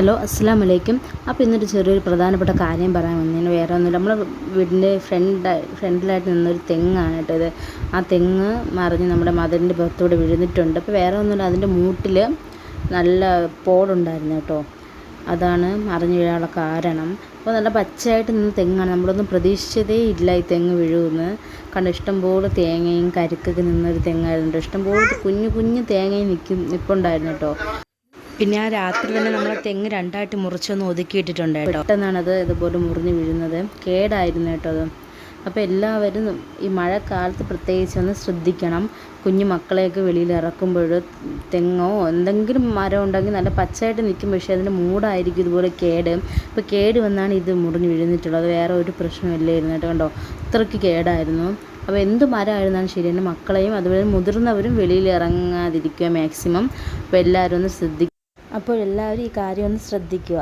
Hello അസ്സാം വലൈക്കും അപ്പോൾ ഇന്നൊരു ചെറിയൊരു പ്രധാനപ്പെട്ട കാര്യം പറയാൻ വന്നതിന് വേറെ ഒന്നുമില്ല. നമ്മൾ വീടിന്റെ ഫ്രണ്ട് ഫ്രണ്ടിലായിട്ട് നിന്നൊരു തെങ്ങാണ് കേട്ടോ ഇത്. ആ തെങ്ങ് മറിഞ്ഞ് നമ്മുടെ മതിലിന്റെ പുറത്തൂടെ വിഴുന്നിട്ടുണ്ട്. അപ്പോൾ വേറെ ഒന്നുമില്ല. അതിന്റെ മൂട്ടിൽ നല്ല പോടുണ്ടായിരുന്നു കേട്ടോ. അതാണ് മറിഞ്ഞ് വീഴാനുള്ള കാരണം. അപ്പോൾ നല്ല പച്ചയായിട്ട് നിന്ന തെങ്ങാണ്. നമ്മളൊന്നും പ്രതീക്ഷിച്ചതേ ഇല്ല ഈ തെങ്ങ് വീഴുമെന്ന്. കണ്ട ഇഷ്ടംപോലെ തേങ്ങയും കരിക്കൊക്കെ നിന്നൊരു തെങ്ങായിരുന്നു ഇഷ്ടംപോലെ കുഞ്ഞു കുഞ്ഞു തേങ്ങയും നിൽക്കും നിൽപ്പുണ്ടായിരുന്നു കേട്ടോ. പിന്നെ ആ രാത്രി തന്നെ നമ്മൾ തെങ്ങ് രണ്ടായിട്ട് മുറിച്ചൊന്ന് ഒതുക്കിയിട്ടിട്ടുണ്ട് കേട്ടോ. പെട്ടെന്നാണത് ഇതുപോലെ മുറിഞ്ഞ് വീഴുന്നത്. കേടായിരുന്നു കേട്ടോ അത്. അപ്പോൾ എല്ലാവരും ഈ മഴക്കാലത്ത് പ്രത്യേകിച്ച് ഒന്ന് ശ്രദ്ധിക്കണം. കുഞ്ഞു മക്കളെയൊക്കെ വെളിയിൽ ഇറക്കുമ്പോൾ തെങ്ങോ എന്തെങ്കിലും മരം ഉണ്ടെങ്കിൽ നല്ല പച്ചയായിട്ട് നിൽക്കും. പക്ഷേ അതിന്റെ മൂടായിരിക്കും ഇതുപോലെ കേട്. ഇപ്പോൾ കേട് വന്നാണ് ഇത് മുറിഞ്ഞ് വീഴുന്നിട്ടുള്ളത്. വേറെ ഒരു പ്രശ്നമില്ലായിരുന്നു കേട്ടോ കണ്ടോ? അത്രയ്ക്ക് കേടായിരുന്നു. അപ്പോൾ എന്ത് മരമായിരുന്നാലും ശരി എന്റെ മക്കളെയും അതുപോലെ മുതിർന്നവരും വെളിയിൽ ഇറങ്ങാതിരിക്കുക മാക്സിമം അപ്പോൾ എല്ലാവരും ഒന്ന് ശ്രദ്ധിക്കുക അപ്പോൾ എല്ലാവരും ഈ കാര്യം ഒന്ന് ശ്രദ്ധിക്കുക.